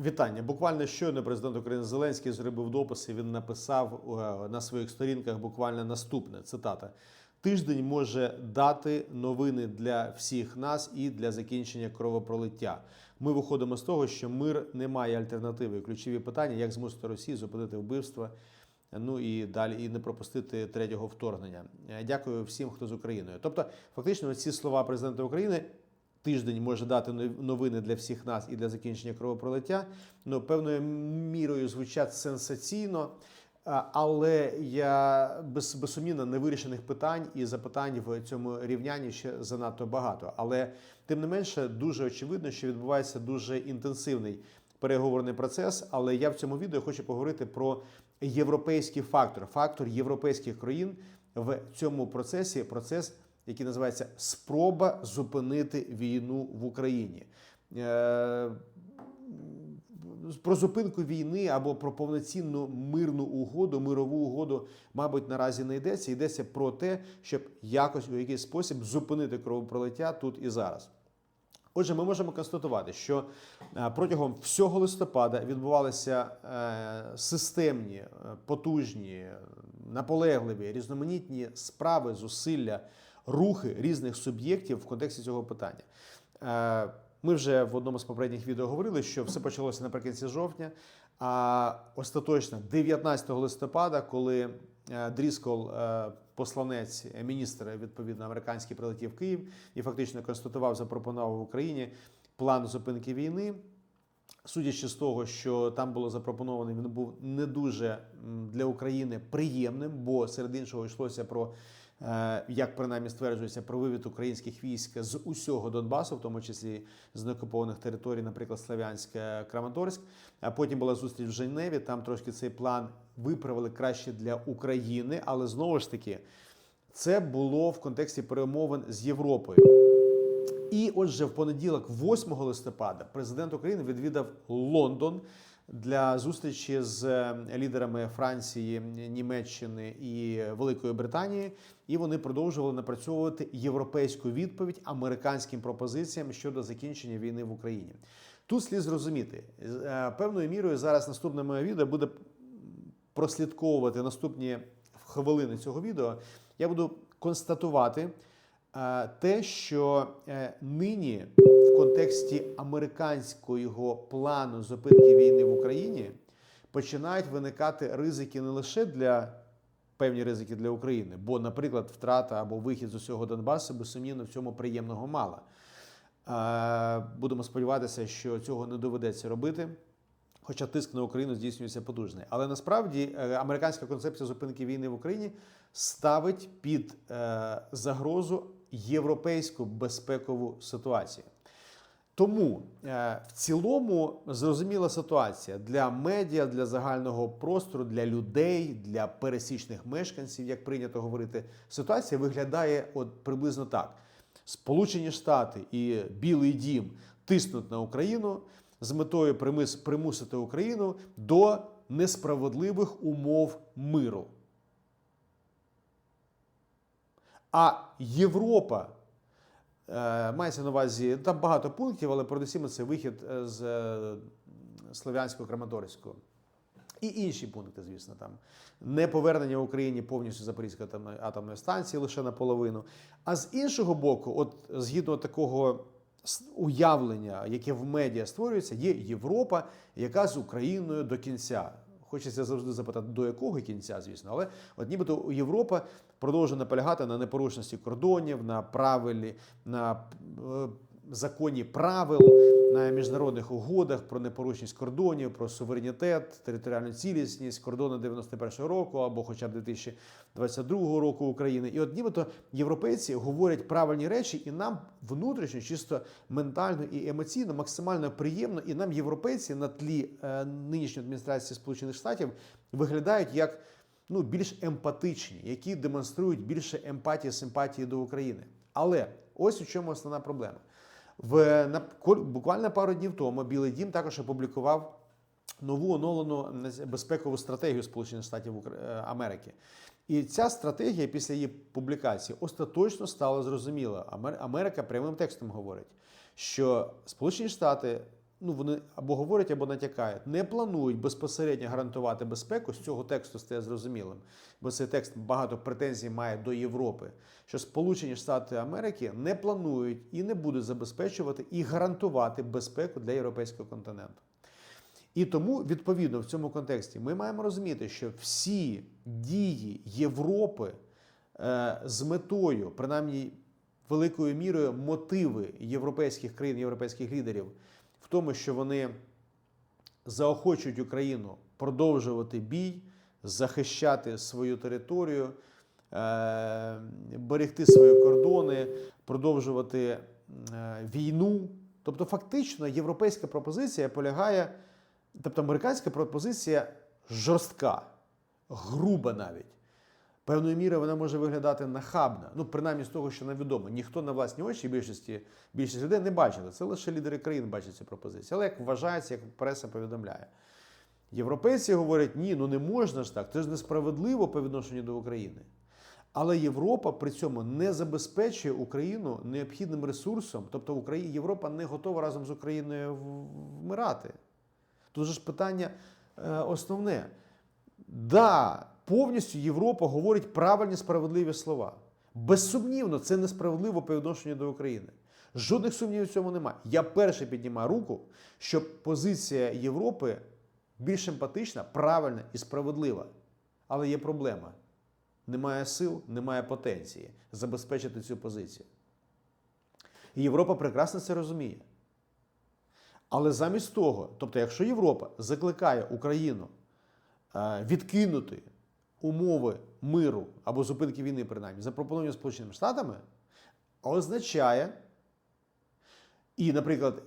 Вітання. Буквально щойно президент України Зеленський зробив допис. і Він написав е, на своїх сторінках буквально наступне цитата: Тиждень може дати новини для всіх нас і для закінчення кровопролиття. Ми виходимо з того, що мир не має альтернативи. Ключові питання, як змусити Росію зупинити вбивства. Ну і далі і не пропустити третього вторгнення. Е, Дякую всім, хто з Україною. Тобто, фактично, ці слова президента України тиждень може дати нов- новини для всіх нас і для закінчення кровопролиття. Ну, певною мірою звучать сенсаційно, але я без, безсумнівно невирішених питань і запитань в цьому рівнянні ще занадто багато. Але тим не менше, дуже очевидно, що відбувається дуже інтенсивний переговорний процес. Але я в цьому відео хочу поговорити про європейський фактор, фактор європейських країн в цьому процесі. Процес який називається Спроба зупинити війну в Україні. Е, Про зупинку війни або про повноцінну мирну угоду, мирову угоду, мабуть, наразі не йдеться. Йдеться про те, щоб якось у якийсь спосіб зупинити кровопролиття тут і зараз. Отже, ми можемо констатувати, що е, протягом всього листопада відбувалися е, системні, потужні, наполегливі, різноманітні справи, зусилля, рухи різних суб'єктів в контексті цього питання. Е, Ми вже в одному з попередніх відео говорили, що все почалося наприкінці жовтня. А остаточно 19 листопада, коли е, Дріскол, е, посланець, міністр відповідно американський, прилетів в Київ і фактично констатував, запропонував Україні план зупинки війни. Судячи з того, що там було запропоновано, він був не дуже для України приємним, бо серед іншого йшлося про, як принаймні стверджується, про вивід українських військ з усього Донбасу, в тому числі з неокупованих територій, наприклад, Слов'янськ, е, Краматорськ. А потім була зустріч в Женеві. Там трошки цей план виправили краще для України, але знову ж таки, це було в контексті перемовин з Європою. І отже, в понеділок, 8 листопада, президент України відвідав Лондон для зустрічі з е, лідерами Франції, Німеччини і Великої Британії. І вони продовжували напрацьовувати європейську відповідь американським пропозиціям щодо закінчення війни в Україні. Тут слід зрозуміти е, певною мірою зараз наступне моє відео буде прослідковувати наступні хвилини цього відео. Я буду констатувати те, що е, нині в контексті американського плану зупинки війни в Україні починають виникати ризики не лише для певні ризики для України, бо, наприклад, втрата або вихід з усього Донбасу безсумнівно в цьому приємного мало. Е, Будемо сподіватися, що цього не доведеться робити. Хоча тиск на Україну здійснюється потужний. Але насправді е, американська концепція зупинки війни в Україні ставить під е, загрозу європейську безпекову ситуацію. Тому е, в цілому зрозуміла ситуація для медіа, для загального простору, для людей, для пересічних мешканців, як прийнято говорити, ситуація виглядає от приблизно так: Сполучені Штати і Білий Дім тиснуть на Україну з метою примусити Україну до несправедливих умов миру. А Європа е, мається на увазі там багато пунктів, але передусім це вихід е, з е, Слов'янського Краматорського. І інші пункти, звісно, там не повернення Україні повністю Запорізької атомної, атомної станції лише наполовину. А з іншого боку, от згідно такого уявлення, яке в медіа створюється, є Європа, яка з Україною до кінця. Хочеться завжди запитати, до якого кінця, звісно, але от нібито Європа продовжує наполягати на непорушності кордонів, на правилі, на е, законі правил, на міжнародних угодах про непорушність кордонів, про суверенітет, територіальну цілісність, кордони 91-го року або хоча б 2022 року України. І от нібито європейці говорять правильні речі, і нам внутрішньо, чисто ментально і емоційно, максимально приємно, і нам європейці на тлі е, нинішньої адміністрації Сполучених Штатів виглядають як ну, більш емпатичні, які демонструють більше емпатії, симпатії до України. Але ось у чому основна проблема. В на буквально пару днів тому Білий Дім також опублікував нову оновлену безпекову стратегію Сполучених Штатів е, Америки. І ця стратегія після її публікації остаточно стала зрозуміла. Америка прямим текстом говорить, що Сполучені Штати ну вони або говорять, або натякають, не планують безпосередньо гарантувати безпеку. З цього тексту стає зрозумілим, бо цей текст багато претензій має до Європи. Що Сполучені Штати Америки не планують і не будуть забезпечувати і гарантувати безпеку для європейського континенту. І тому, відповідно, в цьому контексті ми маємо розуміти, що всі дії Європи е, з метою, принаймні великою мірою, мотиви європейських країн, європейських лідерів тому, що вони заохочують Україну продовжувати бій, захищати свою територію, е, берегти свої кордони, продовжувати е, війну. Тобто, фактично, європейська пропозиція полягає, тобто американська пропозиція жорстка, груба навіть. Певною мірою вона може виглядати нахабно. Ну, принаймні з того, що нам відомо. Ніхто на власні очі більшості більшість людей не бачили. Це лише лідери країн бачать цю пропозицію. Але як вважається, як преса повідомляє. Європейці говорять, ні, ну не можна ж так, це ж несправедливо по відношенню до України. Але Європа при цьому не забезпечує Україну необхідним ресурсом, тобто Україна, Європа не готова разом з Україною вмирати. Тут же ж питання е, основне. Да, повністю Європа говорить правильні справедливі слова. Безсумнівно, це несправедливо по відношенню до України. Жодних сумнівів в цьому немає. Я перший піднімаю руку, що позиція Європи більш емпатична, правильна і справедлива. Але є проблема. Немає сил, немає потенції забезпечити цю позицію. Європа прекрасно це розуміє. Але замість того, тобто, якщо Європа закликає Україну е, відкинути умови миру або зупинки війни, принаймні, запропоновані Сполученими Штатами, означає, і, наприклад,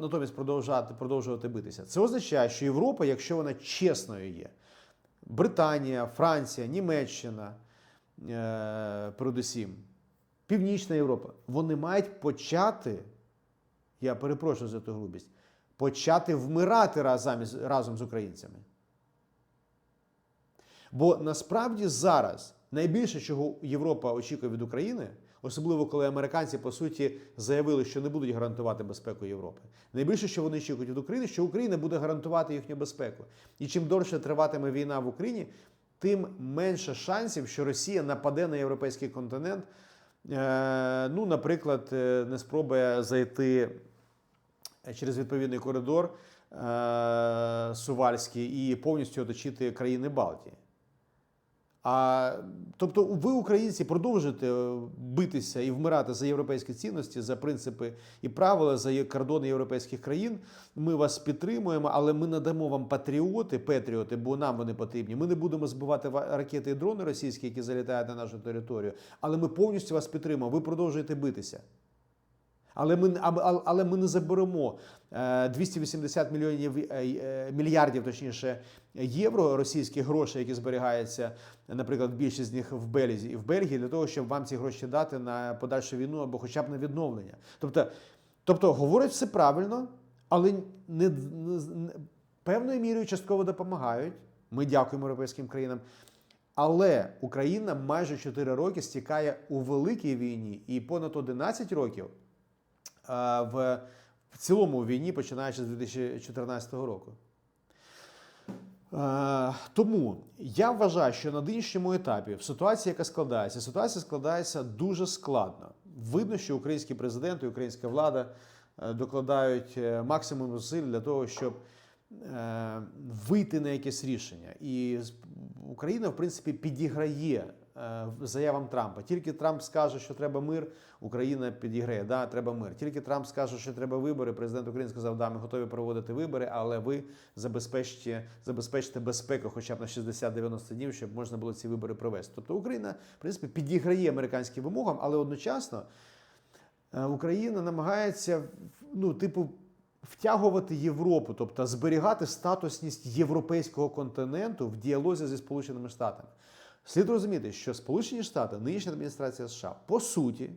натомість продовжувати, продовжувати битися, це означає, що Європа, якщо вона чесною є, Британія, Франція, Німеччина, е, передусім, Північна Європа, вони мають почати, я перепрошую за ту грубість, почати вмирати разом, разом з українцями. Бо насправді зараз найбільше, чого Європа очікує від України, особливо коли американці по суті заявили, що не будуть гарантувати безпеку Європи. Найбільше, що вони очікують від України, що Україна буде гарантувати їхню безпеку. І чим довше триватиме війна в Україні, тим менше шансів, що Росія нападе на європейський континент. Е, ну, наприклад, е, не спробує зайти через відповідний коридор е, Сувальський і повністю оточити країни Балтії. А, тобто, ви, українці, продовжуєте е, битися і вмирати за європейські цінності, за принципи і правила, за кордони європейських країн. Ми вас підтримуємо, але ми надамо вам патріоти, патріоти, бо нам вони потрібні. Ми не будемо збивати ва- ракети і дрони російські, які залітають на нашу територію, але ми повністю вас підтримуємо. Ви продовжуєте битися. Але ми, але ми не заберемо е, 280 мільйонів е, е, мільярдів, точніше, євро російських грошей, які зберігаються, наприклад, більшість з них в Бельгії, в Бельгії, для того, щоб вам ці гроші дати на подальшу війну або хоча б на відновлення. Тобто, тобто говорять все правильно, але не, не, не певною мірою частково допомагають. Ми дякуємо європейським країнам. Але Україна майже 4 роки стікає у великій війні, і понад 11 років в, в цілому війні, починаючи з 2014 року. Е, Тому я вважаю, що на нинішньому етапі, в ситуації, яка складається, ситуація складається дуже складно. Видно, що український президент і українська влада е, докладають е, максимум зусиль для того, щоб вийти на якесь рішення. І Україна, в принципі, підіграє заявам Трампа. Тільки Трамп скаже, що треба мир, Україна підіграє. Да, треба мир. Тільки Трамп скаже, що треба вибори. Президент України сказав, да, ми готові проводити вибори, але ви забезпечте, забезпечте безпеку хоча б на 60-90 днів, щоб можна було ці вибори провести. Тобто Україна, в принципі, підіграє американським вимогам, але одночасно е, Україна намагається, ну, типу, втягувати Європу, тобто зберігати статусність європейського континенту в діалозі зі Сполученими Штатами. Слід розуміти, що Сполучені Штати, нинішня адміністрація США, по суті,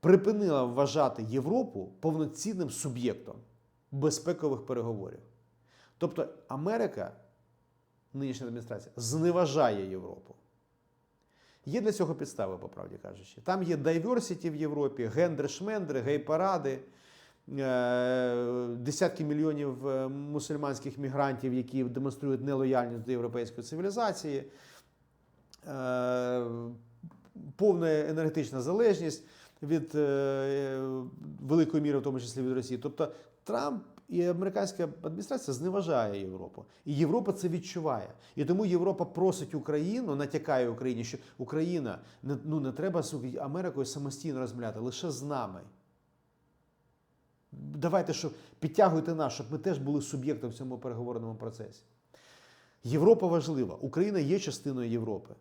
припинила вважати Європу повноцінним суб'єктом безпекових переговорів. Тобто Америка, нинішня адміністрація, зневажає Європу. Є для цього підстави, по правді кажучи. Там є дайверсіті в Європі, гендер-шмендри, гей-паради, е, десятки мільйонів е, мусульманських мігрантів, які демонструють нелояльність до європейської цивілізації, повна енергетична залежність від е, великої міри, в тому числі від Росії. Тобто Трамп і американська адміністрація зневажає Європу. І Європа це відчуває. І тому Європа просить Україну, натякає Україні, що Україна ну, не треба Америкою самостійно розмовляти, лише з нами. Давайте, що підтягуйте нас, щоб ми теж були суб'єктом в цьому переговорному процесі. Європа важлива. Україна є частиною Європи.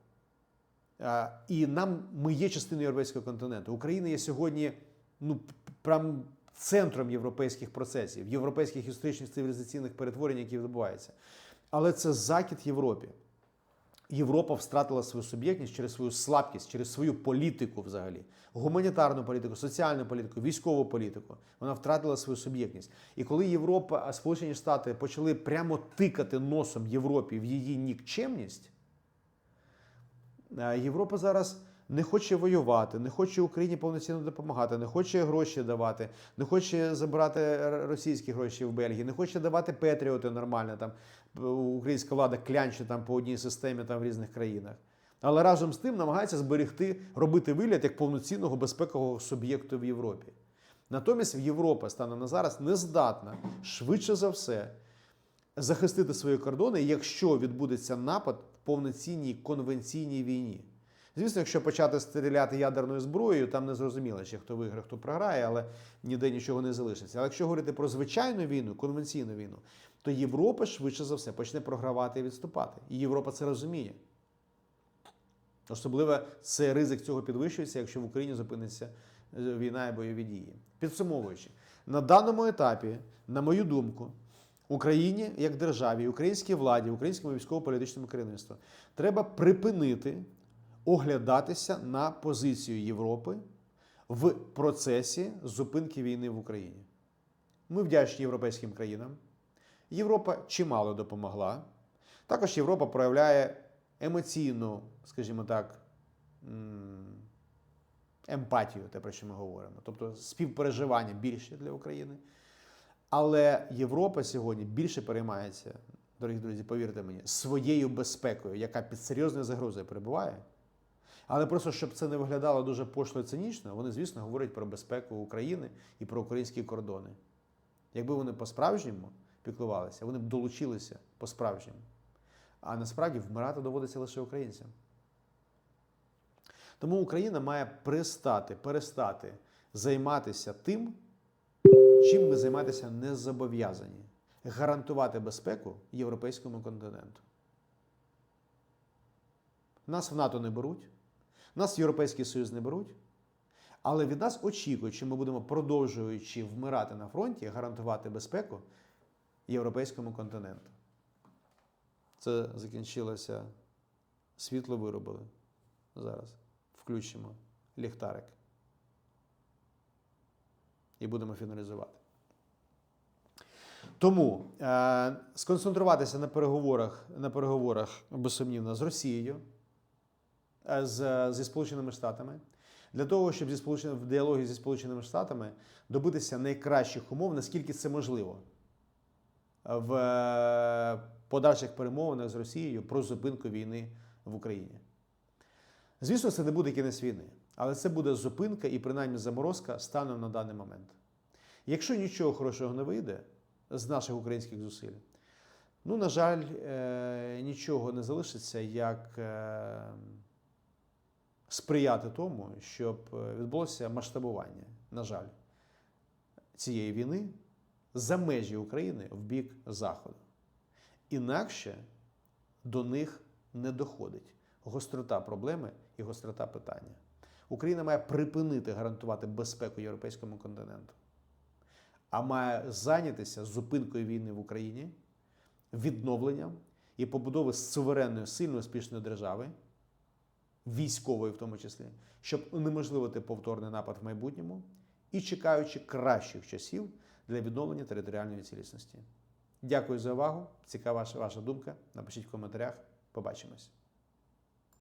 А, І нам ми є частиною європейського континенту. Україна є сьогодні ну, прям центром європейських процесів, європейських історичних цивілізаційних перетворень, які відбуваються. Але це закид Європі. Європа втратила свою суб'єктність через свою слабкість, через свою політику взагалі, гуманітарну політику, соціальну політику, військову політику. Вона втратила свою суб'єктність. І коли Європа, Сполучені Штати почали прямо тикати носом Європі в її нікчемність, е, Європа зараз не хоче воювати, не хоче Україні повноцінно допомагати, не хоче гроші давати, не хоче забирати російські гроші в Бельгії, не хоче давати Петріоти нормально. Там українська влада клянче там по одній системі там в різних країнах. Але разом з тим намагається зберегти, робити вигляд як повноцінного безпекового суб'єкту в Європі. Натомість Європа станом на зараз не здатна швидше за все захистити свої кордони, якщо відбудеться напад повноцінній конвенційній війні. Звісно, якщо почати стріляти ядерною зброєю, там не зрозуміло, ще хто виграє, хто програє, але ніде нічого не залишиться. Але якщо говорити про звичайну війну, конвенційну війну, то Європа швидше за все почне програвати і відступати. І Європа це розуміє. Особливо це ризик цього підвищується, якщо в Україні зупиниться е, війна і бойові дії. Підсумовуючи, на даному етапі, на мою думку, Україні як державі, українській владі, українському військово-політичному керівництву треба припинити оглядатися на позицію Європи в процесі зупинки війни в Україні. Ми вдячні європейським країнам. Європа чимало допомогла. Також Європа проявляє емоційну, скажімо так, емпатію, те, про що ми говоримо, тобто співпереживання більше для України. Але Європа сьогодні більше переймається, дорогі друзі, повірте мені, своєю безпекою, яка під серйозною загрозою перебуває. Але просто щоб це не виглядало дуже пошло і цинічно, вони, звісно, говорять про безпеку України і про українські кордони. Якби вони по-справжньому піклувалися, вони б долучилися по-справжньому. А насправді вмирати доводиться лише українцям. Тому Україна має перестати, перестати займатися тим, чим ми займатися не зобов'язані гарантувати безпеку європейському континенту. Нас в НАТО не беруть, нас в Європейський Союз не беруть, але від нас очікують, що ми будемо продовжуючи вмирати на фронті, гарантувати безпеку європейському континенту. Це закінчилося. Світло виробили. Зараз включимо ліхтарик. І будемо фіналізувати. Тому е, сконцентруватися на переговорах, на переговорах безсумнівно з Росією, е, з, зі Сполученими Штатами, для того, щоб зі Сполученими, в діалогі зі Сполученими Штатами добитися найкращих умов, наскільки це можливо, в е, подальших перемовинах з Росією про зупинку війни в Україні. Звісно, це не буде кінець війни, але це буде зупинка і принаймні заморозка станом на даний момент. Якщо нічого хорошого не вийде з наших українських зусиль, ну, на жаль, е, нічого не залишиться, як е, сприяти тому, щоб е, відбулося масштабування, на жаль, цієї війни за межі України в бік Заходу. Інакше до них не доходить гострота проблеми і гострота питання. Україна має припинити гарантувати безпеку європейському континенту, а має зайнятися зупинкою війни в Україні, відновленням і побудовою суверенної, сильної, успішної держави, військової в тому числі, щоб унеможливити повторний напад в майбутньому і чекаючи кращих часів для відновлення територіальної цілісності. Дякую за увагу. Цікава ваша думка. Напишіть в коментарях. Побачимось.